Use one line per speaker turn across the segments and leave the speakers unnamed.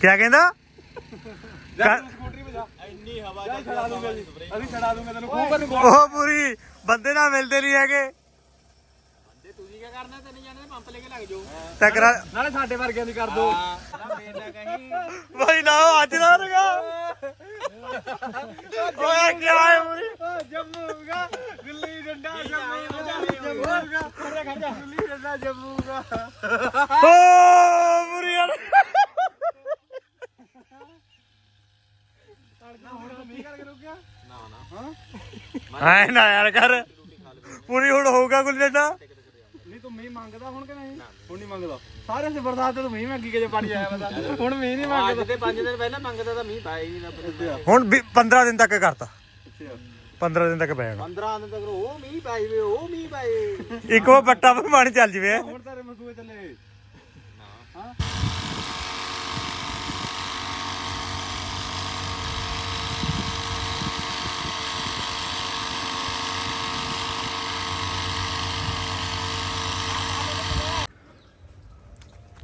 ਕਿਆ ਕਹਿੰਦਾ?
ਜਾ ਤੂੰ ਸਕੂਟਰੀ 'ਤੇ ਜਾ।
ਇੰਨੀ ਹਵਾ
ਜਾ
ਚੱਲਦੀ
ਛੜਾ
ਆ,
ਦੂੰਗਾ ਜੀ
ਸਪਰੇਅ
ਅਸੀਂ ਛੜਾ ਦੂੰਗਾ ਤੈਨੂੰ। ਖੂਹ ਪਰ
ਉਹ ਪੂਰੀ ਬੰਦੇ ਨਾਲ ਮਿਲਦੇ ਨਹੀਂ ਹੈਗੇ।
ਤੇ ਤੁਸੀਂ ਕੀ ਕਰਨਾ? ਤੈਨੂੰ ਜਾਣੇ ਪੰਪ ਲੈ ਕੇ ਲੱਗ ਜਾਓ।
ਟਕਰਾ
ਨਾਲੇ ਸਾਡੇ ਵਰਗਿਆਂ ਦੀ ਕਰ ਦੋ।
ਹਾਂ। ਮੇਰ ਨਾ ਕਹੀਂ।
ਭਾਈ ਨਾ ਉਹ ਅੱਜ ਨਾ ਰਗਾ। ਓਏ ਕੀ ਹੈ ਪੂਰੀ?
ਜੰਮੂਗਾ ਗੁੱਲੀ ਡੰਡਾ ਜੰਮੂਗਾ ਖੜਿਆ ਖੜਿਆ ਗੁੱਲੀ ਡੰਡਾ ਜੰਮੂਗਾ
ਓ ਪੂਰੀ ਯਾਰ
ਹੁਣ ਮੀਂਹ ਕਰਕੇ ਰੁਕ ਗਿਆ
ਨਾ ਨਾ
ਹਾਂ
ਐ ਨਾ ਯਾਰ ਕਰ ਪੂਰੀ ਹੁਣ ਹੋਊਗਾ ਗੁੱਲੀ ਡੰਡਾ
ਨਹੀਂ ਤੂੰ ਮੀਂਹ ਮੰਗਦਾ ਹੁਣ ਕਿ ਨਹੀਂ? ਹੁਣ ਨਹੀਂ ਮੰਗਦਾ। ਸਾਰੇ ਸੇ ਬਰਸਾਤ ਤੇ ਤੂੰ ਮੀਂਹ ਮੰਗੀ ਕੇ ਜੇ ਪਾਣੀ ਆਇਆ ਵਾ ਹੁਣ ਮੀਂਹ ਨਹੀਂ
ਅੱਜ ਤੇ 5 ਦਿਨ ਪਹਿਲਾਂ ਮੰਗਦਾ ਤਾਂ ਮੀਂਹ ਪਾਇਆ ਹੀ ਨਹੀਂ ਰੱਬ
ਹੁਣ 15 ਦਿਨ ਤੱਕ ਕਰਤਾ।
ਅੱਛਾ।
15 ਦਿਨ ਤੱਕ ਪੈਣਾ
15 ਦਿਨ ਤੱਕ ਉਹ ਮੀਂਹ ਪਾਈ ਵੇ ਉਹ ਮੀਂਹ ਪਾਏ
ਇੱਕ ਉਹ ਬੱਟਾ ਪਰ ਪਾਣੀ ਚੱਲ ਜਵੇ।
ਹੁਣ ਤਾਰੇ ਮਸੂਏ ਚੱਲੇ। ਹਾਂ।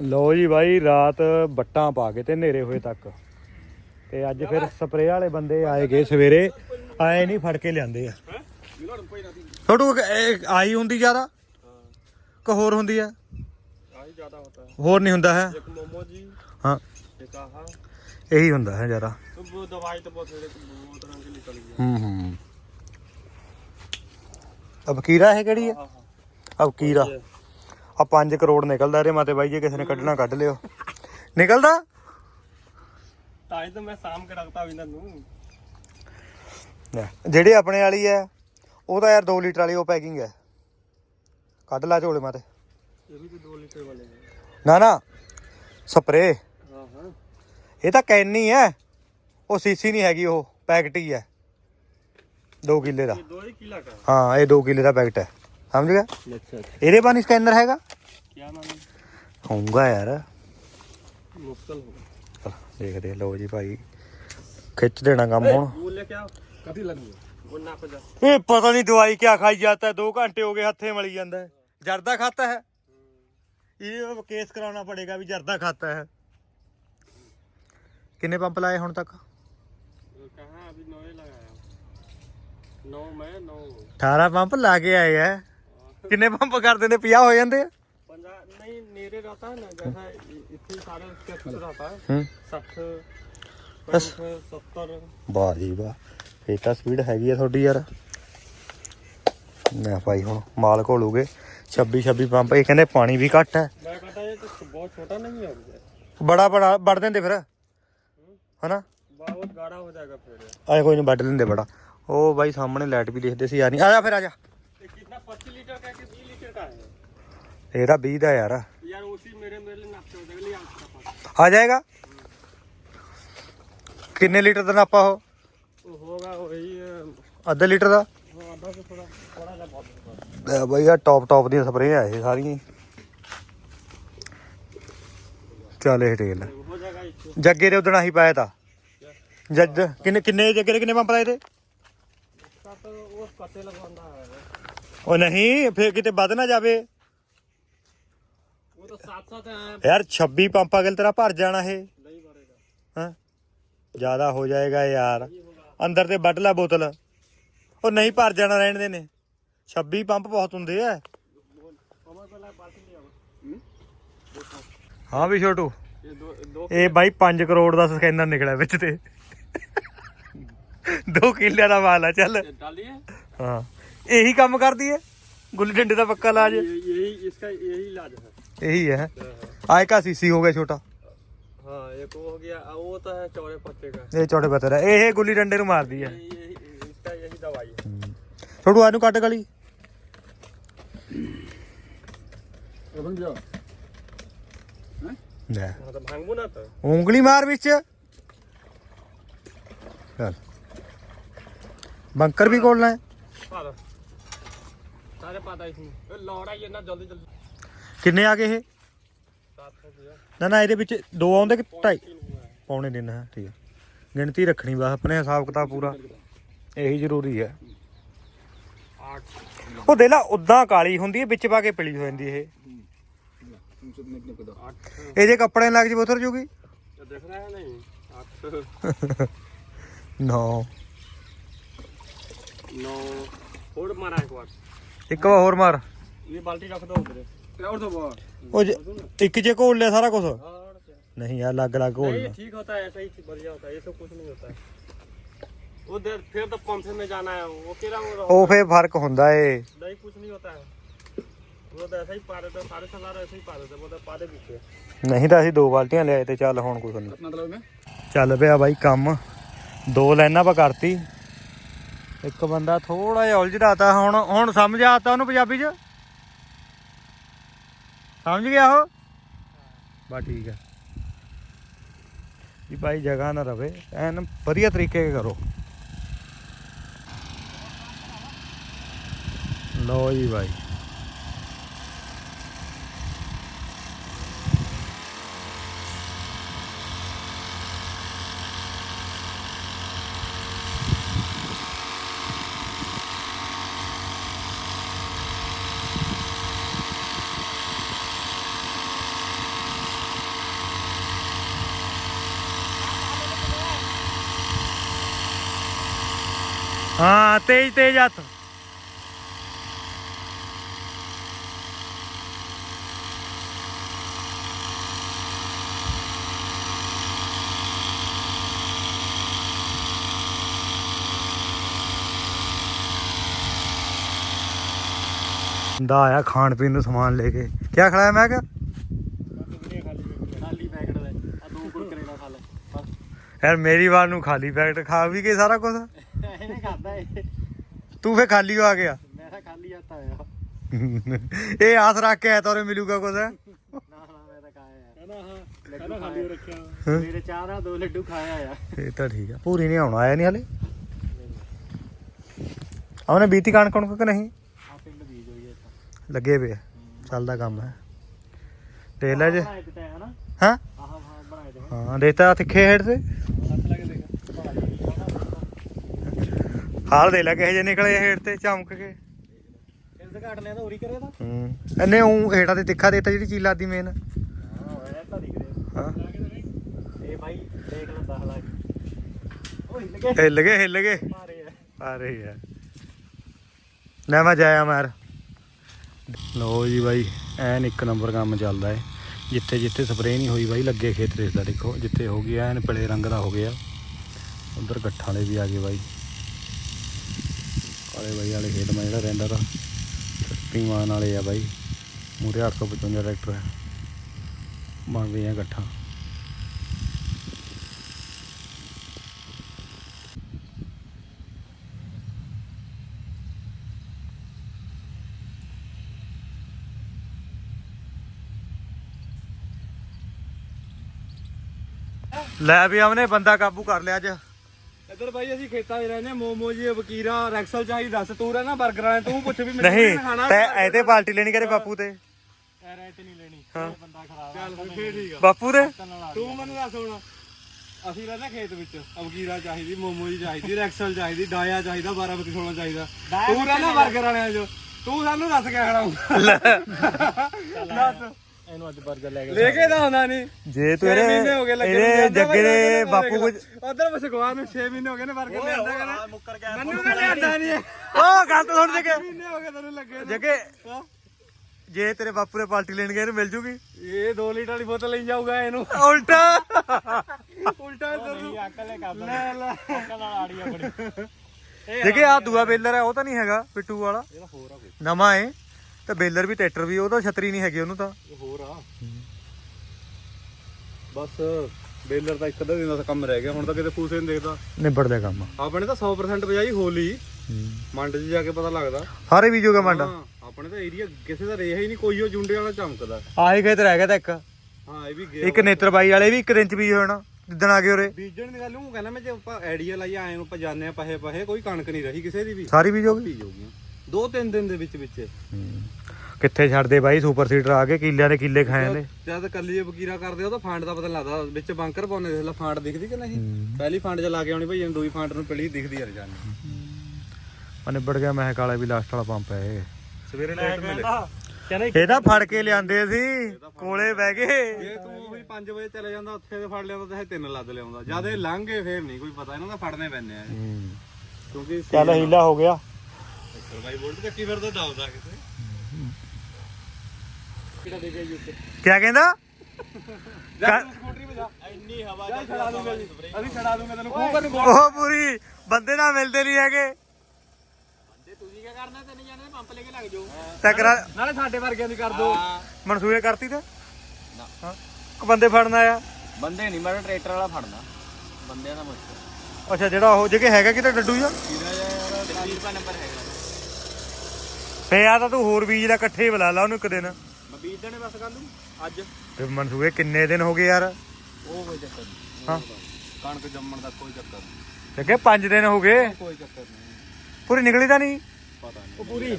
ਲੋ ਜੀ ਬਾਈ ਰਾਤ ਬੱਟਾਂ ਪਾ ਕੇ ਤੇ ਹਨੇਰੇ ਹੋਏ ਤੱਕ। ਤੇ ਅੱਜ ਫਿਰ ਸਪਰੇ ਵਾਲੇ ਬੰਦੇ ਆਏ ਗਏ ਸਵੇਰੇ। ਆਏ ਨਹੀਂ ਫੜ ਕੇ ਲਿਆਂਦੇ ਆ। ਛੋਟੂ ਆਈ ਹੁੰਦੀ ਜ਼ਿਆਦਾ? ਕਿ ਹੋਰ ਹੁੰਦੀ ਆ?
ਹੁੰਦਾ ਹੈ
ਹੋਰ ਨਹੀਂ ਹੁੰਦਾ ਹੈ?
ਇੱਕ
ਇਹੀ ਹੁੰਦਾ ਹੈ ਜ਼ਿਆਦਾ। ਦਵਾਈ ਅਬ ਕੀਰਾ ਹੈ ਕਿਹੜੀ ਹੈ ਅਬ ਕੀਰਾ ਆ 5 ਕਰੋੜ ਨਿਕਲਦਾ ਰੇ ਮਾਤੇ ਬਾਈ ਜੇ ਕਿਸੇ ਨੇ ਕੱਢਣਾ ਕੱਢ ਲਿਓ। ਨਿਕਲਦਾ? ਤਾਂ ਜਿਹੜੀ ਆਪਣੇ ਵਾਲੀ ਹੈ ਉਹ ਤਾਂ ਯਾਰ 2 ਲੀਟਰ ਵਾਲੀ ਉਹ ਪੈਕਿੰਗ ਹੈ। ਕੱਢ ਲਾ ਝੋਲੇ ਮਾਤੇ। ਨਾ। ਨਾ ਸਪਰੇ। ਇਹ ਤਾਂ ਕੈਨੀ ਹੈ ਉਹ ਸੀਸੀ ਨਹੀਂ ਹੈਗੀ ਉਹ ਪੈਕਟ ਹੀ ਹੈ। 2 ਕਿੱਲੇ ਦਾ। ਹਾਂ ਇਹ 2 ਕਿੱਲੇ ਦਾ ਪੈਕਟ ਹੈ। ਸਮਝ ਗਿਆ
अच्छा
ਇਹਦੇ ਪਾਣੀ ਸਕੈਨਰ ਹੈਗਾ
क्या नाम
ਹੋਊਗਾ ਯਾਰ
मुश्किल होगा
ਚਲ ਦੇਖਦੇ ਹਾਂ, ਲਓ ਜੀ ਭਾਈ ਖਿੱਚ ਦੇਣਾ ਕੰਮ ਹੁਣ
वो ले क्या कभी लगी वो ना पे जा
ਇਹ ਪਤਾ ਨਹੀਂ ਦਵਾਈ ਕਿਆ ਖਾਈ ਜਾਂਦਾ ਹੈ 2 ਘੰਟੇ ਹੋ ਗਏ ਹੱਥੇ ਮਲੀ ਜਾਂਦਾ ਹੈ ਜਰਦਾ ਖਾਤਾ ਹੈ ਇਹ ਕੇਸ ਕਰਾਉਣਾ ਪੜੇਗਾ ਵੀ ਜਰਦਾ ਖਾਤਾ ਹੈ ਕਿੰਨੇ ਪੰਪ ਲਾਏ ਹੁਣ ਤੱਕ
कहाँ अभी नौ ही लगाया नौ में नौ
18 ਪੰਪ ਲਾ ਕੇ ਆਏ ਆ ਕਿੰਨੇ ਪੰਪ ਕਰ ਦਿੰਦੇ 50 ਹੋ ਜਾਂਦੇ ਆ
पंजा नहीं नेरे रहता है ना जैसा इ- इतने सारे उसके कुछ रहता है
ਹੂੰ
साठ
बस।
पैंठ सत्तर
ਵਾਹ ਜੀ ਵਾਹ ਇਹ ਤਾਂ ਸਪੀਡ ਹੈਗੀ ਆ ਤੁਹਾਡੀ ਯਾਰ ਨਾ ਭਾਈ ਹੁਣ ਮਾਲ ਘੋਲੂਗੇ 26 26 ਪੰਪ ਇਹ ਕਹਿੰਦੇ ਪਾਣੀ ਵੀ ਘੱਟ ਹੈ
मैं कहता ये तो बहुत छोटा नहीं है
ਬੜਾ ਬੜਾ ਵੱਢ ਦਿੰਦੇ ਫਿਰ ਹਨਾ
बहुत गाढ़ा हो जाएगा फिर
ਆਏ ਕੋਈ ਨਹੀਂ ਵੱਢ ਲੈਂਦੇ ਬੜਾ ਉਹ ਬਾਈ ਸਾਹਮਣੇ ਲਾਈਟ ਵੀ ਦਿਖਦੇ ਸੀ ਆ ਨਹੀਂ ਆ ਜਾ ਫਿਰ ਆ ਜਾ
ये कितना पच्चीस लीटर का है कि बीस लीटर का है
ਇਹਦਾ 20 ਦਾ ਯਾਰ
यार उसी मेरे मेरे लिए नापते हो जाएगा ले आपका पास
ਆ ਜਾਏਗਾ ਕਿੰਨੇ ਲੀਟਰ ਦਾ ਨਾਪਾ ਉਹ
वो होगा वही अ,
ਅੱਧਾ ਲੀਟਰ ਦਾ
वो आधा से थोड़ा थोड़ा सा बहुत
ਲੈ ਬਾਈ ਆ ਟੌਪ ਟੌਪ ਦੀਆਂ ਸਪਰੇਆਂ ਇਹ ਸਾਰੀਆਂ ਹੀ। ਚੱਲ ਇਹ ਤੇਲ
हो जाएगा इससे
ਜੱਗੇ ਦੇ ਉਦਣ ਆਹੀ ਪਾਇਆ ਤਾ ਜੱਜ ਕਿੰਨੇ ਕਿੰਨੇ ਜੱਗੇ ਦੇ ਕਿੰਨੇ ਪੰਪ ਲਾਏ ਤੇ
इसका तो वो कते लगवाना है
ਉਹ ਨਹੀਂ ਫੇਰ ਕਿਤੇ ਵੱਧ ਨਾ ਜਾਵੇ।
ਉਹ ਤਾਂ ਸਾਥ ਸਾਥ
ਯਾਰ 26 ਪੰਪਾ ਗਿਲ ਤੇਰਾ ਭਰ ਜਾਣਾ ਇਹ। ਨਹੀਂ ਜ਼ਿਆਦਾ ਹੋ ਜਾਏਗਾ ਯਾਰ। ਅੰਦਰ ਤੇ ਵੱਢ ਬੋਤਲ। ਉਹ ਨਹੀਂ ਭਰ ਜਾਣਾ ਰਹਿਣ ਦੇ ਨੇ। 26 ਪੰਪ ਬਹੁਤ ਹੁੰਦੇ ਆ ਹਾਂ ਵੀ ਛੋਟੂ। ਇਹ ਬਾਈ 5 ਕਰੋੜ ਦਾ ਸਕੈਨਰ ਨਿਕਲਿਆ ਵਿੱਚ ਤੇ। 2 ਕਿੱਲਿਆਂ ਦਾ ਮਾਲ ਚੱਲ। ਹਾਂ। ਇਹੀ ਕੰਮ ਕਰਦੀ ਹੈ ਗੁੱਲੀ ਡੰਡੇ ਦਾ ਪੱਕਾ ਇਲਾਜ
ये यही इसका यही इलाज है
ਇਹੀ ਹੈ ਆਏ ਕਾ ਸੀਸੀ ਹੋ ਗਿਆ ਛੋਟਾ
हाँ एक वो हो गया आ, वो तो है चौड़े पत्ते का
ਇਹ ਛੋਟੇ ਪੱਤਰ ਹੈ ਇਹ ਗੁੱਲੀ ਡੰਡੇ ਨੂੰ ਮਾਰਦੀ ਹੈ
ये- यही इसका यही दवाई है
ਛੋਟੂ ਆ ਨੂੰ ਕੱਟ ਗਲੀ ਲੈ
हाँ तो भांगबो ना तो
ਉਂਗਲੀ ਮਾਰ ਵਿੱਚ ਚੱਲ ਬੰਕਰ ਵੀ ਕੋਲਣਾ ਹੈ
ਸਾਰੇ ਪਤਾ ਇਸ ਨੂੰ ਇਹ ਲੋੜ ਆਈ ਇਹਨਾਂ ਜਲਦੀ ਜਲਦੀ।
ਕਿੰਨੇ ਆ ਗਏ ਇਹ? ਨਾ ਨਾ ਇਹਦੇ ਵਿੱਚ ਦੋ ਆਉਂਦੇ ਕਿ ਢਾਈ? ਪੌਣੇ ਦਿਨ ਹੈ ਠੀਕ ਹੈ ਗਿਣਤੀ ਰੱਖਣੀ ਬਸ ਆਪਣੇ ਹਿਸਾਬ ਕਿਤਾਬ ਪੂਰਾ। ਇਹੀ ਜ਼ਰੂਰੀ ਹੈ ਉਹ ਦੇ ਉਦਾਂ ਕਾਲੀ ਹੁੰਦੀ ਹੈ ਵਿੱਚ ਪਾ ਕੇ ਪਿਲੀ ਹੋ ਜਾਂਦੀ ਇਹ। ਇਹ ਕੱਪੜੇ ਲੱਗ ਜੇ ਉਤਰ ਜੂਗੀ?
ਦਿਖ ਰਿਹਾ ਨਹੀਂ? 8
9
9 ਹੋਰ ਮਾਰਾ ਇੱਕ ਵਾਰ।
ਇੱਕ ਵਾਰ ਹੋਰ ਮਾਰ
ਇਹ ਬਾਲਟੀ ਰੱਖ ਦੋ ਉਧਰ और तो बहुत
ਉਹ ਜੇ- ਇੱਕ ਜੇ ਘੋਲ ਲਿਆ ਸਾਰਾ ਕੁਝ
और क्या
ਨਹੀਂ ਯਾਰ ਅਲੱਗ ਅਲੱਗ ਘੋਲ
नहीं
ਲਿਆ
ये ठीक होता है ऐसा ही बढ़िया होता है ये सब कुछ नहीं होता है उधर फिर तो पंप में जाना है वो केरा वो रहो
ਉਹ ਫੇਰ ਫਰਕ ਹੁੰਦਾ ਏ
नहीं कुछ नहीं होता है वो तो ऐसा ही पा रहे थे सारे सलार ऐसे ही पा रहे थे वो तो पा दे पीछे
ਨਹੀਂ ਤਾਂ ਅਸੀਂ ਦੋ ਬਾਲਟੀਆਂ ਲਿਆਏ ਤੇ ਚੱਲ ਹੁਣ ਕੁਛ ਨਹੀਂ
मतलब में
ਚੱਲ ਪਿਆ ਬਾਈ ਕੰਮ ਦੋ ਲਾਈਨਾਂ ਪਾ ਕਰਤੀ ਇੱਕ ਬੰਦਾ ਥੋੜਾ ਜਿਹਾ ਉਲਝਦਾ ਤਾ ਹੁਣ ਹੁਣ ਸਮਝ ਆਤਾ ਉਹਨੂੰ ਪੰਜਾਬੀ ਚ? ਸਮਝ ਗਿਆ ਉਹ? ਬਾ ਠੀਕ ਹੈ ਵੀ ਭਾਈ ਜਗ੍ਹਾ ਨਾ ਰਵੇ, ਐਨ ਵਧੀਆ ਤਰੀਕੇ ਕਰੋ। ਲਓ ਜੀ ਭਾਈ। ਹਾਂ ਤੇਜ਼ ਤੇਜ਼ ਹੱਥ। ਦਾ ਆਇਆ ਖਾਣ ਪੀਣ ਨੂੰ ਸਮਾਨ ਲੈ ਕੇ। ਕਿਆ ਖੜਾਇਆ ਮੈਂ
ਕਿ
ਯਾਰ ਮੇਰੀ ਵਾਰ ਨੂੰ ਖਾਲੀ ਪੈਕਟ ਖਾ ਵੀ ਕੇ ਸਾਰਾ ਕੁਝ
ਇਹਨੇ ਖਾਦਾ ਇਹ।
ਤੂੰ ਫੇ ਖਾਲੀ ਆ ਗਿਆ।
ਮੇਰਾ ਖਾਲੀ ਆਤਾ ਹੋਇਆ
ਇਹ ਆਸ ਰੱਖ ਕੇ ਆਇਆ ਤੋਰੇ ਮਿਲੂਗਾ ਕੁਝ
ਨਾ ਨਾ ਮੈਂ ਤਾਂ ਖਾਇਆ ਹੈ ਨਾ ਹਾਂ। ਲੱਡੂ ਖਾਲੀ ਰੱਖਿਆ। ਮੇਰੇ ਚਾਹ ਨਾਲ ਦੋ ਲੱਡੂ ਖਾਇਆ ਆ।
ਇਹ ਤਾਂ ਠੀਕ ਆ। ਪੂਰੀ ਨਹੀਂ ਆਉਣਾ ਆਇਆ ਨਹੀਂ ਹਲੇ? ਉਹਨੇ ਬੀਤੀ ਕਣਕ ਕਣਕ ਕਿ ਨਹੀਂ?
ਆ ਪਿੰਡ ਬੀਜ ਹੋਈ ਹੈ ਇੱਥੇ।
ਲੱਗੇ ਪਏ ਆ। ਚੱਲਦਾ ਕੰਮ ਹੈ ਦੇ ਲੈ ਜੇ।
ਤੇ ਹੈ
ਹਾਂ?
ਆਹ ਹਾਂ ਬਣਾਏ ਤੇ
ਹਾਂ। ਦੇਤਾ ਤਿੱਖੇ ਹੇਠ ਤੇ
ਹੱਥ ਲਾ ਕੇ ਦੇਖ
ਹਾਲ ਦੇ ਲੈ ਕਿਹੇ ਜੇ ਨਿਕਲੇ ਹੇਠ ਤੇ ਚਮਕ ਕੇ।
ਇਸ ਘਾਟ ਲਿਆ ਤਾਂ ਉਰੀ ਕਰੇ ਤਾਂ।
ਹੂੰ। ਇਹਨੇ ਉਹ ਹੇਠਾਂ ਤੇ ਤਿੱਖਾ ਦੇਤਾ ਜਿਹੜੀ ਚੀਜ਼ ਲਾਦੀ ਮੇਨ
ਹਾਂ ਇਹ ਤਾਂ ਦਿਖ ਰਿਹਾ
ਹਾਂ।
ਇਹ ਭਾਈ ਦੇਖ ਲੈ 10 ਲੱਖ। ਓਏ ਲੱਗੇ
ਹਿੱਲ ਗਏ ਹਿੱਲ ਗਏ।
ਮਾਰੇ ਆ।
ਆ। ਰਹੀ ਹੈ ਲੈ ਮੈਂ ਜਾਇਆ ਮਾਰ ਲੋ ਜੀ ਬਾਈ ਐਨ ਇੱਕ ਨੰਬਰ ਕੰਮ ਚੱਲਦਾ ਏ। ਜਿੱਥੇ ਜਿੱਥੇ ਸਪਰੇਅ ਨਹੀਂ ਹੋਈ ਬਾਈ ਲੱਗੇ ਖੇਤ ਰੇਸ ਦਾ ਦੇਖੋ। ਜਿੱਥੇ ਹੋ ਗਿਆ ਐਨ ਪਲੇ ਰੰਗ ਦਾ ਹੋ ਗਿਆ। ਉਧਰ ਗੱਠਾਂ ਵਾਲੇ ਵੀ ਆ ਗਏ ਬਾਈ। ਕਾਲੇ ਬਾਈ, ਵਾਲੇ ਖੇਤ ਮੈਂ ਜਿਹੜਾ ਰਹਿੰਦਾ ਤਾਂ ਸ਼ਕਤੀਮਾਨ ਵਾਲੇ ਆ ਬਾਈ। ਮੂਰੇ 855 ਟਰੈਕਟਰ ਹੈ ਬਣ ਰਹੀਆਂ ਗੱਠਾਂ ਲੈ ਵੀ ਆਮਨੇ ਬੰਦਾ ਕਾਬੂ ਕਰ ਲਿਆ ਅੱਜ।
ਇੱਧਰ ਭਾਈ ਅਸੀਂ ਖੇਤਾਂ 'ਚ ਰਹਿੰਦੇ ਹਾਂ ਮੋਮੋ ਜੀ ਵਕੀਰਾ ਰੈਕਸਲ ਚਾਹੀ ਦੱਸ ਤੂੰ ਰਹਿਣਾ 버ਗਰਾਂ ਤੂੰ ਪੁੱਛ ਵੀ ਮੈਨੂੰ
ਨਹੀਂ
ਖਾਣਾ
ਤੈ ਐਤੇ ਪਾਰਟੀ ਲੈਣੀ ਕਰੇ ਬਾਪੂ ਤੇ?
ਐ ਰੈਂਟ ਨਹੀਂ ਲੈਣੀ ਇਹ ਬੰਦਾ ਖਰਾਬ ਚੱਲ ਫੇਰ ਠੀਕ ਆ।
ਬਾਪੂ ਦੇ?
ਤੂੰ ਮੈਨੂੰ ਦੱਸ ਹੁਣ। ਅਸੀਂ ਰਹਿੰਦੇ ਖੇਤ ਵਿੱਚ ਵਕੀਰਾ ਚਾਹੀਦੀ ਮੋਮੋ ਜੀ ਚਾਹੀਦੀ ਰੈਕਸਲ ਚਾਹੀਦੀ ਡਾਇਆ ਚਾਹੀਦਾ 12 ਬੱਤੀ 16 ਚਾਹੀਦਾ ਤੂੰ ਰਹਿਣਾ 버ਗਰ ਵਾਲਿਆਂ 'ਚ। ਤੂੰ ਸਾਨੂੰ ਦੱਸ ਕੇ ਖੜਾਉਂਗਾ ਦੱਸ। ਇਹਨੂੰ ਅੱਜ 버ਗਰ ਲੈ ਕੇ ਲੈ ਕੇ ਤਾਂ ਹੁੰਦਾ ਨਹੀਂ
ਜੇ ਤੂੰ
ਛੇ ਮਹੀਨੇ ਹੋ ਗਏ
ਇਹਦੇ
ਲੱਗੇ
ਇਹਦੇ ਜੱਗੇ ਦੇ ਬਾਪੂ ਕੁਝ
ਉਧਰ ਮਸਗਵਾ ਨੂੰ 6 ਮਹੀਨੇ ਹੋ ਗਏ ਨੇ 버ਗਰ ਲਿਆਂਦਾ ਕਰ ਮੁੱਕਰ ਗਿਆ। ਮੈਨੂੰ ਤਾਂ ਲਿਆਂਦਾ ਨਹੀਂ ਹੈ
ਉਹ ਗੱਲ ਤਾਂ ਸੁਣ ਜੱਗੇ।
ਮਹੀਨੇ ਹੋ ਗਏ ਤੈਨੂੰ ਲੱਗੇ ਨੂੰ।
ਜੱਗੇ
ਹਾਂ।
ਜੇ ਤੇਰੇ ਬਾਪੂ ਨੇ ਪਾਰਟੀ ਲੈਣ ਗਏ ਇਹਨੂੰ ਮਿਲ ਜੂਗੀ?
ਇਹ 2 ਲੀਟਰ ਵਾਲੀ ਬੋਤਲ ਲਈ ਜਾਊਗਾ ਇਹਨੂੰ।
ਉਲਟਾ।
ਉਲਟਾ ਇਧਰ ਨੂੰ ਅਕਲ ਹੈ ਕੰਮ ਲੈ ਲੈ। ਅਕਲ ਨਾਲ ਆੜੀ ਆਪਣੀ
ਜੱਗੇ ਆ ਦੂਆ ਬੇਲਰ ਹੈ ਉਹ ਤਾਂ ਨਹੀਂ ਹੈਗਾ ਪਿੱਟੂ ਵਾਲਾ।
ਇਹ ਤਾਂ ਹੋਰ ਆ ਕੋਈ।
ਨਵਾਂ ਏ। ਤੇ ਬੇਲਰ ਵੀ ਟਰੈਕਟਰ ਵੀ ਉਹ ਤਾਂ ਛਤਰੀ ਨਹੀਂ ਹੈਗੀ ਉਹਨੂੰ ਤਾਂ।
ਹੋਰ ਆ। ਬਸ ਬੇਲਰ ਤਾਂ ਇੱਕ ਅੱਧਾ ਦਿਨ ਦਾ ਕੰਮ ਰਹਿ ਗਿਆ ਹੁਣ ਤਾਂ ਕਿਤੇ ਫੂਸੇ ਨਹੀਂ ਦੇਖਦਾ।
ਨਿਬੜ ਲਿਆ ਕੰਮ।
ਆਪਣੇ ਤਾਂ 100% ਬਜਾਈ ਹੋਲੀ। ਮੰਡ 'ਚ ਜਾ ਕੇ ਪਤਾ ਲੱਗਦਾ।
ਸਾਰੇ ਬੀਜੋਗਾ ਮੰਡਾ।
ਹਾਂ ਆਪਣੇ ਤਾਂ ਏਰੀਆ ਕਿਸੇ ਦਾ ਰਿਹਾ ਹੀ ਨਹੀਂ ਕੋਈ ਉਹ ਜੁੰਡੇ ਵਾਲਾ ਚਮਕਦਾ।
ਆਹੀ ਖੇਤ ਰਹਿ ਗਿਆ ਤਾਂ ਇੱਕ।
ਹਾਂ ਇਹ ਵੀ ਗਿਆ
ਇੱਕ ਨੇਤਰ ਬਾਈ ਵਾਲੇ ਵੀ ਇੱਕ ਦਿਨ ਚ ਬੀਜ ਹੋਣਾ ਜਿੱਦਣ ਆ ਗਏ ਉਰੇ।
ਬੀਜਣ ਦੀ ਗੱਲ ਉਹ ਕਹਿੰਦਾ ਮੈਂ ਜੇ ਆਪਾਂ ਆਈਡੀਆ ਲਾਈ ਆਏ ਨੂੰ ਆਪਾਂ ਜਾਂਦੇ ਆ ਪਹੇ ਪਹੇ ਕੋਈ ਕਣਕ ਨਹੀਂ ਰਹੀ ਕਿਸੇ ਦੀ ਵੀ।
ਸਾਰੀ
ਬੀਜ ਹੋ ਗਈਆਂ ਦੋ ਤਿੰਨ ਦਿਨ ਦੇ ਵਿੱਚ ਵਿੱਚ।
ਕਿੱਥੇ ਛੱਡਦੇ ਬਾਈ? ਸੁਪਰ ਸੀਡਰ ਆ ਕੇ ਕਿੱਲਿਆਂ ਦੇ ਕਿੱਲੇ ਖਾਏ ਨੇ।
ਜਦ ਕੱਲੀ ਵਕੀਰਾ ਕਰਦੇ ਉਹ ਤਾਂ ਫਾਂਡ ਦਾ ਪਤਾ ਨੀ ਲੱਗਦਾ ਵਿੱਚ ਬੰਕਰ ਪਾਉਣੇ ਦੇਖ ਲੈ ਫਾਂਡ ਦਿਖਦੀ ਕਿ ਨਹੀਂ? ਪਹਿਲੀ ਫਾਂਡ 'ਚ ਲਾ ਕੇ ਆਉਣੀ ਭਾਈ ਦੂਈ ਫਾਂਡ ਨੂੰ ਪਹਿਲੀ ਦਿਖਦੀ ਯਾਰ ਜਾਨੀ
ਮੈਂ ਨਿਬੜ ਗਿਆ ਮੈਂ ਕਾਲਾ ਵੀ ਲਾਸਟ ਵਾਲਾ ਪੰਪ ਹੈ ਇਹ।
ਸਵੇਰੇ ਲੇਟ ਮਿਲੇ।
ਕਹਿੰਦਾ
ਇਹ ਤਾਂ ਫੜ ਕੇ ਲਿਆਂਦੇ ਸੀ ਕੋਲੇ ਬਹਿ ਗਏ
ਜੇ ਤੂੰ ਉਹੀ 5 ਵਜੇ ਚਲੇ ਜਾਂਦਾ ਉੱਥੇ ਤੇ ਫੜ ਲਿਆਉਂਦਾ ਤੇ ਇਹ ਤਿੰਨ ਲੱਦ ਲਿਆਉਂਦਾ। ਜਦ ਇਹ ਲੰਘ ਗਏ ਫੇਰ ਨਹੀਂ ਕੋਈ ਪਤਾ ਇਹਨਾਂ ਦਾ ਫੜਨੇ ਪੈਂਦੇ ਆ। ਕਿਉਂਕਿ
ਚੱਲ ਹੀਲਾ ਹੋ ਗਿਆ।
ਬਾਈ ਬੋਲਟ ਚੱਕੀ ਫਿਰਦਾ ਦਬਦਾ ਕਿਤੇ।
ਕਿਆ ਕਹਿੰਦਾ?
ਜਾ ਤੂੰ ਸਕੂਟਰੀ ਵਜਾ ਇੰਨੀ ਹਵਾ ਜਾ ਛੜਾ ਦੂੰਗਾ ਜੀ ਅਸੀਂ ਛੜਾ ਦੂੰਗਾ ਤੈਨੂੰ ਖੂਹ ਕਰ
ਉਹ ਪੂਰੀ ਬੰਦੇ ਨਾਲ ਮਿਲਦੇ ਨਹੀਂ ਹੈਗੇ।
ਤੇ ਤੁਸੀਂ ਕੀ ਕਰਨਾ ਤਿੰਨ ਜਾਣੇ ਪੰਪ ਲੈ ਕੇ ਲੱਗ ਜਾਓ।
ਟਕਰਾ
ਨਾਲੇ ਸਾਡੇ ਵਰਗਿਆਂ ਦੀ ਕਰ ਦੋ।
ਮਨਸੂਏ ਕਰਤੀ ਤੇ? ਹਾਂ। ਕਿ ਬੰਦੇ ਫੜਨ ਆਇਆ।
ਬੰਦੇ ਨਹੀਂ ਮੈਂ ਟਰੈਕਟਰ ਵਾਲਾ ਫੜਨਾ। ਬੰਦਿਆਂ ਦਾ ਮੁਸ਼ਕਲ।
ਅੱਛਾ ਜਿਹੜਾ ਉਹ ਜਗੇ ਹੈਗਾ ਕਿਤੇ ਡੱਡੂ ਜਾ
ਦਿੱਲੀ ਰੁਪਾ ਨੰਬਰ ਹੈਗਾ।
ਫੇ ਆ ਤਾਂ ਤੂੰ ਹੋਰ ਬੀਜ ਦਾ ਇਕੱਠੇ ਬੁਲਾ ਲਾ ਉਹਨੂੰ ਇੱਕ ਦਿਨ।
ਮੈਂ ਬੀਜ ਦੇਣੇ ਬਸ ਕੱਲ ਨੂੰ ਅੱਜ।
ਤੇ ਮਨਸੂਏ ਕਿੰਨੇ ਦਿਨ ਹੋ ਗਏ ਯਾਰ?
ਉਹ ਕੋਈ ਚੱਕਰ ਨਹੀਂ।
ਹਾਂ।
ਕਣਕ ਜੰਮਣ ਦਾ ਕੋਈ ਚੱਕਰ ਨਹੀਂ।
ਜਗੇ 5 ਦਿਨ ਹੋ ਗਏ।
ਕੋਈ ਚੱਕਰ ਨਹੀਂ।
ਪੂਰੀ ਨਿਕਲੀ ਤਾਂ ਨਹੀਂ?
ਪਤਾ ਨਹੀਂ।
ਉਹ ਪੂਰੀ।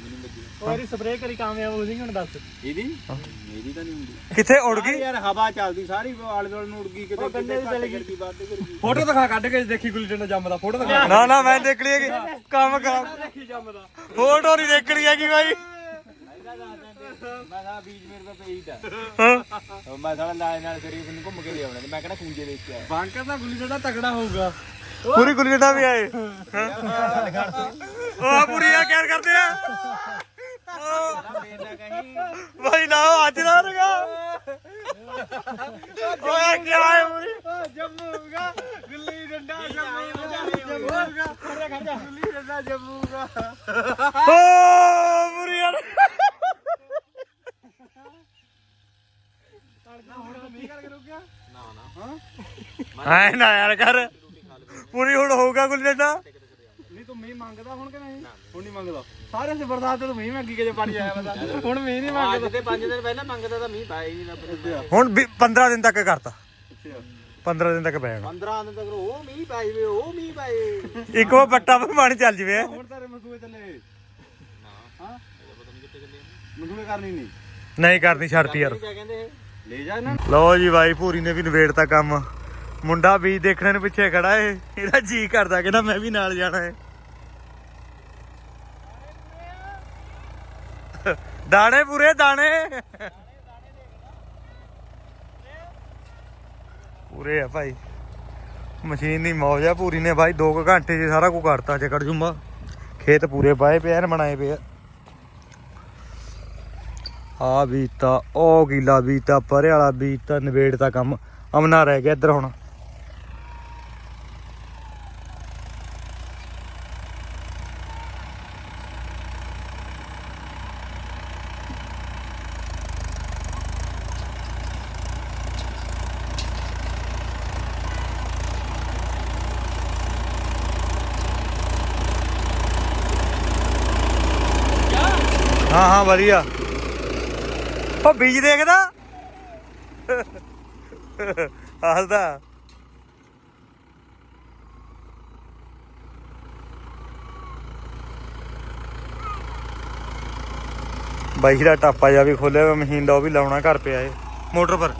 ਉਹ ਇਹਦੀ ਸਪਰੇਅ ਕਰੀ ਕਾਮਯਾਬ ਹੋ ਜਾਏਗੀ ਹੁਣ ਦੱਸ।
ਇਹਦੀ? ਮੇਰੀ ਤਾਂ ਨਹੀਂ ਹੁੰਦੀ।
ਕਿੱਥੇ ਉੜ ਗਈ?
ਯਾਰ ਹਵਾ ਚੱਲਦੀ ਸਾਰੀ ਆਲੇ ਦੁਆਲੇ ਨੂੰ ਉੜ ਗਈ ਕਿਤੇ
ਗੰਨੇ ਦੀ ਚਲੀ ਗਈ।
ਵੱਧ ਕਰ ਗਈ। ਫੋਟੋ ਦਿਖਾ ਕੱਢ ਕੇ ਦੇਖੀ ਗੁੱਲੀ ਡੰਡਾ ਜੰਮਦਾ ਫੋਟੋ ਦਿਖਾ।
ਨਾ ਨਾ ਮੈਂ ਦੇਖ ਲਈ ਹੈਗੀ। ਕੰਮ ਕਰ।
ਦੇਖੀ ਜੰਮਦਾ।
ਫੋਟੋ ਨਹੀਂ ਦੇਖਣੀ ਹੈਗੀ ਬਾਈ।
ਮੈਂ ਕਿਹਾ ਬੀਜ ਮੇਰੇ ਤੋਂ ਪਈ ਤਾਂ
ਹਾਂ।
ਮੈਂ ਸਾਲਾ ਲਾਏ ਨਾਲ ਸ਼ਰੀਫ ਨੂੰ ਘੁੰਮ ਕੇ ਲਿਆਉਣਾ ਤੇ ਮੈਂ ਕਿਹੜਾ ਖੂੰਜੇ ਦੇਖ ਕੇ ਆਇਆ।
ਬਾਂਕਰ ਦਾ ਗੁੱਲੀ ਡੰਡਾ ਤਗੜਾ ਹੋਊਗਾ।
ਪੂਰੀ ਗੁੱਲੀ ਡੰਡਾ ਵੀ ਆਏ। ਉਹ ਪੂਰੀ
ਮੇਰਾ
ਬਾਈ ਨਾ ਅੱਜ ਨਾ ਰਗਾ। ਓਏ ਕੀ ਆਏ ਪੂਰੀ?
ਜੰਮੂਗਾ ਗੁੱਲੀ ਡੰਡਾ ਜੰਮੂਗਾ ਗੁੱਲੀ ਡੰਡਾ ਜੰਮੂਗਾ
ਓ ਪੂਰੀ ਯਾਰ ਆਏ ਨਾ ਯਾਰ ਕਰ ਪੂਰੀ ਹੁਣ ਹੋਊਗਾ ਗੁੱਲੀ ਡੰਡਾ
ਨਹੀਂ ਤੂੰ ਮੀਂਹ ਮੰਗਦਾ ਹੁਣ ਕਿ ਨਹੀਂ? ਹੁਣ ਨਹੀਂ ਮੰਗਦਾ। ਸਾਰੇ ਸੇ ਬਰਸਾਤ ਤੇ ਮੀਂਹ ਮੰਗੀ ਕੇ ਜੇ ਪਾਣੀ ਆਇਆ ਪਤਾ ਹੁਣ ਮੀਂਹ ਨਹੀਂ
ਅੱਜ ਤੇ 5 ਦਿਨ ਪਹਿਲਾਂ ਮੰਗਦਾ ਤਾਂ ਮੀਂਹ ਪਾਈ ਨਹੀਂ ਰੱਬ
ਹੁਣ 15 ਦਿਨ ਤੱਕ ਕਰਤਾ। 15 ਦਿਨ ਤੱਕ ਪੈ ਜਾਣਾ
15 ਦਿਨ ਤੱਕ ਉਹ ਮੀਂਹ ਪਾਈ ਵੇ ਉਹ ਮੀਂਹ ਪਾਈ
ਇੱਕ ਉਹ ਬੱਟਾ ਪਰ ਪਾਣੀ ਚੱਲ ਜਵੇ।
ਹੁਣ ਤਾਰੇ ਮਸੂਏ ਚੱਲੇ। ਹਾਂ? ਮਸੂਏ ਕਰਨੀ ਨਹੀਂ।
ਨਹੀਂ ਕਰਨੀ ਛੱਡਤੀ ਯਾਰ।
ਕੀ ਕਹਿੰਦੇ ਇਹ?
ਲੈ ਜਾ ਇਹਨਾਂ
ਲਓ ਜੀ ਬਾਈ ਪੂਰੀ ਨੇ ਵੀ ਨਵੇੜਤਾ ਕੰਮ। ਮੁੰਡਾ ਬੀਜ ਦੇਖਣ ਨੂੰ ਪਿੱਛੇ ਖੜਾ ਏ। ਇਹਦਾ ਜੀ ਕਰਦਾ ਕਹਿੰਦਾ ਮੈਂ ਵੀ ਨਾਲ ਜਾਣਾ ਏ। ਦਾਣੇ ਪੂਰੇ ਦਾਣੇ। ਪੂਰੇ ਆ ਭਾਈ। ਮਸ਼ੀਨ ਦੀ ਮੌਜ ਆ ਪੂਰੀ ਨੇ ਭਾਈ 2 ਘੰਟੇ 'ਚ ਸਾਰਾ ਕੁਝ ਕਰਤਾ ਜਕੜ ਜੁੰਬਾ ਖੇਤ ਪੂਰੇ ਪਾਏ ਪਿਆ ਬਣਾਏ ਪਏ ਆ। ਆ ਬੀਤਾ, ਉਹ ਗੀਲਾ ਬੀਤਾ ਪਰੇ ਵਾਲਾ ਬੀਤਾ ਨਵੇੜਤਾ ਕੰਮ। ਅਮਨਾ ਰਹਿ ਗਿਆ ਇੱਧਰ ਹੁਣ। ਹਾਂ ਹਾਂ, ਵਧੀਆ। ਉਹ ਬੀਜ ਦੇਖਦਾ। ਹੱਸਦਾ। ਬਾਈ ਦਾ ਟਾਪਾ ਜਾ ਵੀ ਖੋਲਿਆ ਹੋਇਆ, ਮਸ਼ੀਨ ਦਾ, ਉਹ ਵੀ ਲਾਉਣਾ, ਘਰ ਪਿਆ ਏ ਮੋਟਰ ਪਰ।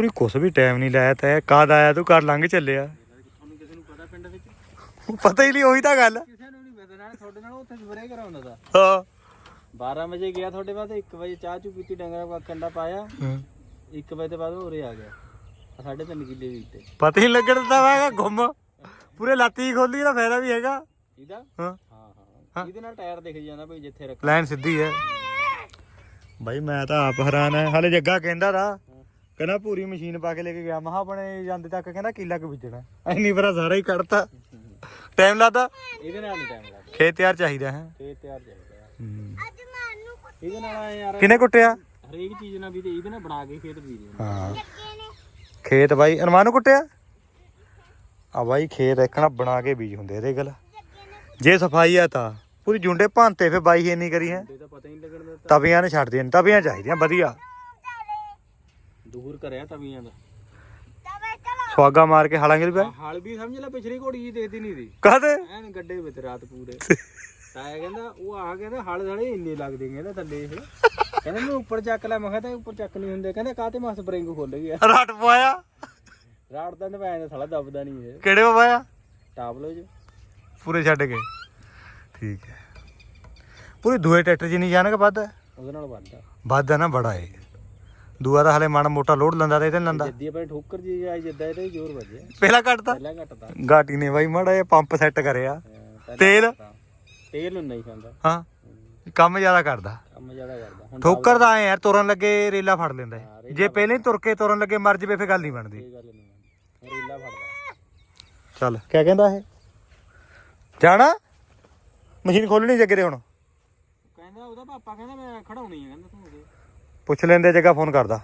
ਪੂਰੀ ਕੁਛ ਵੀ ਟਾਈਮ ਨਹੀਂ ਲਾਇਆ ਤੈ ਕਦ ਆਇਆ ਤੂੰ ਘਰ ਲੰਘ ਚੱਲਿਆ।
ਤੁਹਾਨੂੰ ਕਿਸੇ ਨੂੰ ਪਤਾ ਪਿੰਡ ਵਿੱਚ
ਪਤਾ ਹੀ ਨਹੀਂ ਉਹੀ ਤਾਂ ਗੱਲ
ਕਿਸੇ ਨੂੰ ਨਹੀਂ ਪਤਾ ਨਾ ਤੁਹਾਡੇ ਨਾਲ ਉੱਥੇ ਸਪਰੇਅ ਕਰਾਉਂਦਾ ਦਾ
ਹਾਂ।
12 ਵਜੇ ਗਿਆ ਤੁਹਾਡੇ ਬਾਅਦ 1 ਵਜੇ ਚਾਹ ਚੂ ਪੀਤੀ ਡੰਗਰਾਂ ਦਾ ਕੰਡਾ ਪਾਇਆ। 1 ਵਜੇ ਤੋਂ ਬਾਅਦ ਹੋਰੇ ਆ ਗਿਆ। ਸਾਢੇ ਤਿੰਨ ਕਿੱਲੇ ਵੀ ਤੇ
ਪਤਾ ਹੀ ਲੱਗਣ ਦਿੱਤਾ ਹੈਗਾ ਗੁੰਮ। ਪੂਰੇ ਲਾਤੀ ਖੋਲੀ ਦਾ ਫਾਇਦਾ ਵੀ ਹੈਗਾ।
ਇਹਦਾ?
ਹਾਂ।
ਹਾਂ ਹਾਂ। ਇਹਦੇ ਨਾਲ ਟਾਇਰ ਦਿਖ ਜਾਂਦਾ ਭਈ ਜਿੱਥੇ ਰੱਖ
ਲਾਈਨ ਸਿੱਧੀ ਹੈ। ਬਾਈ ਮੈਂ ਤਾਂ ਆਪ ਹੈਰਾਨ ਹੈ ਹਾਲੇ ਜੱਗਾ ਕਹਿੰਦਾ ਦਾ ਕਹਿੰਦਾ ਪੂਰੀ ਮਸ਼ੀਨ ਪਾ ਕੇ ਲੈ ਕੇ ਗਿਆ। ਮਹਾ ਆਪਣੇ ਜਾਂਦੇ ਤੱਕ ਕਹਿੰਦਾ ਕਿੱਲਾ ਕੁ ਬੀਜਣਾ। ਐਨੀ ਵਾਰਾ ਸਾਰਾ ਹੀ ਕੱਢਤਾ। ਟਾਈਮ ਲੱਗਦਾ?
ਇਹਦੇ ਨਾਲ ਨਹੀਂ ਟਾਈਮ ਲੱਗਦਾ।
ਖੇਤ ਤਿਆਰ ਚਾਹੀਦਾ ਹੈ।
ਇਹ ਤਿਆਰ ਚਾਹੀਦਾ ਇਹਦੇ ਨਾਲ ਆਏ ਯਾਰ
ਕਿਨੇ ਕੁੱਟਿਆ?
ਹਰੇਕ ਚੀਜ਼ ਨਾਲ ਵੀ ਤੇ ਇਹਦੇ ਨਾਲ ਬਣਾ ਕੇ ਖੇਤ ਬੀਜਦੇ
ਹਾਂ। ਖੇਤ ਬਾਈ ਅਰਮਾਨ ਨੂੰ ਕੁੱਟਿਆ? ਆ ਬਾਈ ਖੇਤ ਦੇਖਣਾ ਬਣਾ ਕੇ ਬੀਜ ਹੁੰਦੇ ਇਹਦੇ ਗੱਲ ਜੇ ਸਫ਼ਾਈ ਆ ਤਾਂ। ਪੂਰੀ ਜੁੰਡੇ ਭਾਂਤੇ ਫੇ ਬਾਈ ਇੰਨੀ ਕਰੀ ਹੈ।
ਇਹ ਤਾਂ ਪਤਾ ਹੀ ਨਹੀਂ ਲੱਗਣ ਦਿੱਤਾ
ਤਵੀਆਂ ਨੇ ਛੱਡ ਦੇਣ ਤਵੀਆਂ ਚਾਹੀਦੀਆਂ ਵਧੀਆ।
ਦੂਰ ਕਰਿਆ ਤਵੀਆਂ ਦਾ।
ਸਵਾਗਾ ਮਾਰ ਕੇ ਹਾਲਾਂਗੇ ਵੀ
ਹਲ ਵੀ ਸਮਝ ਲੈ ਪਿਛਲੀ ਘੋੜੀ ਜੀ ਦੇਖਦੀ ਨਹੀਂ ਦੀ
ਕਾਹਦੇ?
ਐਨ ਗੱਡੇ ਵਿੱਚ ਰਾਤ ਪੂਰੇ। ਤਾਇਆ ਕਹਿੰਦਾ ਉਹ ਆ ਕਹਿੰਦਾ ਹਲ ਸਾਲੇ ਇੰਨੇ ਲੱਗਦੇ ਕਹਿੰਦਾ ਥੱਲੇ ਇਹ। ਕਹਿੰਦਾ ਮੈਂ ਉੱਪਰ ਚੱਕ ਲੈ ਮੈਂ ਕਿਹਾ ਤਾਂ ਉੱਪਰ ਚੱਕ ਨਹੀਂ ਹੁੰਦੇ। ਕਹਿੰਦਾ ਕਾਤੇ ਮਾ ਸਪਰਿੰਗ ਖੁੱਲ ਗਿਆ।
ਰਾਟ ਪਵਾਇਆ?
ਰਾੜ ਦਾ ਨਵਾਇਆ ਦਾ ਸਾਲਾ ਦੱਬਦਾ ਨਹੀਂ ਇਹ।
ਕਿਹੜੇ ਪਵਾਇਆ
ਟਾਬਲੋ ਚ
ਪੂਰੇ ਛੱਡ ਕੇ। ਠੀਕ ਹੈ। ਪੂਰੀ ਦੂਏ ਟਰੈਕਟਰ ਜੀ ਨਹੀਂ ਜਾਣਗੇ ਵੱਧ?
ਉਹਦੇ ਨਾਲ ਵੱਧਦਾ।
ਵੱਧ ਹੈ ਨਾ ਬੜਾ ਏ ਦੂਆ ਤਾਂ ਹਲੇ ਮਾੜਾ ਮੋਟਾ ਲੋਡ ਲੰਦਾ ਤੇ ਇਹਦੇ ਲੰਦਾ।
ਜੱਦੀ ਆਪਣੇ ਠੋਕਰ ਜੀ ਆਈ ਜਿੱਦਾਂ ਇਹਦੇ ਜ਼ੋਰ ਵੱਜਿਆ
ਪਹਿਲਾਂ ਕੱਟਦਾ
ਪਹਿਲਾਂ ਘਟਦਾ।
ਗਾਟੀ ਨੇ ਬਾਈ ਮਾੜਾ ਜਿਹਾ ਪੰਪ ਸੈੱਟ ਕਰਿਆ। ਤੇਲ?
ਤੇਲ ਨੂੰ ਨਹੀਂ ਖਾਂਦਾ।
ਹਾਂ। ਕੰਮ ਜ਼ਿਆਦਾ ਕਰਦਾ।
ਕੰਮ ਜ਼ਿਆਦਾ ਕਰਦਾ। ਹੁਣ
ਠੋਕਰ ਦਾ ਐ ਯਾਰ ਤੁਰਨ ਲੱਗੇ ਰੇਲਾ ਫੜ ਲੈਂਦਾ। ਜੇ ਪਹਿਲਾਂ ਹੀ ਤੁਰ ਕੇ ਤੁਰਨ ਲੱਗੇ ਮਰ ਜਵੇ ਫੇ ਗੱਲ ਨਹੀਂ ਬਣਦੀ।
ਇਹ ਗੱਲ ਨਹੀਂ ਮੰਨਦੀ ਰੇਲਾ ਫੜਦਾ।
ਚੱਲ ਕਿਆ ਕਹਿੰਦਾ ਇਹ? ਜਾਣਾ? ਮਸ਼ੀਨ ਖੋਲਣੀ ਜੱਗੇ ਦੇ ਹੁਣ।
ਕਹਿੰਦਾ ਉਹਦਾ ਪਾਪਾ ਕਹਿੰਦਾ ਮੈਂ ਖੜਾਉਣੀ ਹੈ ਕਹਿੰਦਾ ਤੂੰ
ਪੁੱਛ ਲੈਂਦੇ ਜਗ੍ਹਾ ਫੋਨ ਕਰਦਾ।